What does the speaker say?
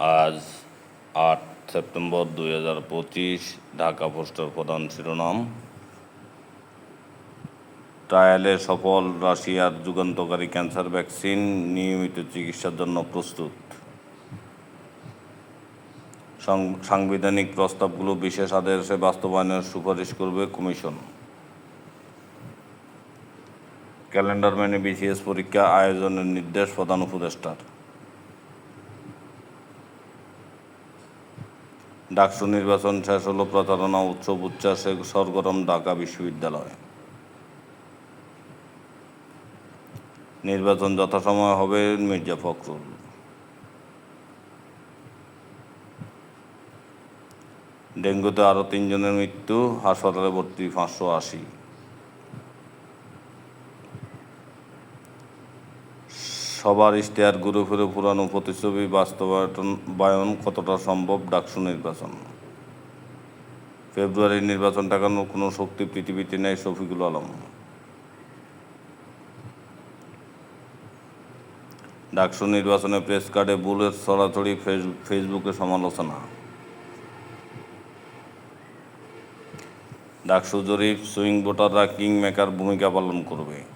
আজ আট সেপ্টেম্বর দুই হাজার পঁচিশ, ঢাকা পোস্টের প্রধান শিরোনাম। ট্রায়ালে সফল রাশিয়ার যুগান্তকারী ক্যান্সার ভ্যাকসিন, নিয়মিত চিকিৎসার জন্য প্রস্তুত। সাংবিধানিক প্রস্তাবগুলো বিশেষ আদেশে বাস্তবায়নের সুপারিশ করবে কমিশন। ক্যালেন্ডার মেনে বিসিএস পরীক্ষা আয়োজনের নির্দেশ প্রধান উপদেষ্টার। ডাকসু নির্বাচন শেষ হলো, প্রচারণা, উৎসব, উচ্ছ্বাসে সরগরম ঢাকা বিশ্ববিদ্যালয়। নির্বাচন যথাসময় হবে মির্জা ফখরুল। ডেঙ্গুতে আরও তিনজনের মৃত্যু, হাসপাতালে ভর্তি পাঁচশো আশি। সবার ইশতেহার ঘুরে ফিরে পুরানো প্রতিচ্ছবি বাস্তবায়ন, বায়ন কতটা সম্ভব? ডাকসু নির্বাচন। ফেব্রুয়ারির নির্বাচন ঠেকানোর কোনো শক্তি পৃথিবীতে নেই শফিকুল আলম। ডাকসু নির্বাচনে প্রেস কার্ডে বুলেট ছড়াছড়ি ফেস- ফেসবুকে সমালোচনা। ডাকসু জরিপ, সুইং ভোটাররা কিং মেকার ভূমিকা পালন করবে।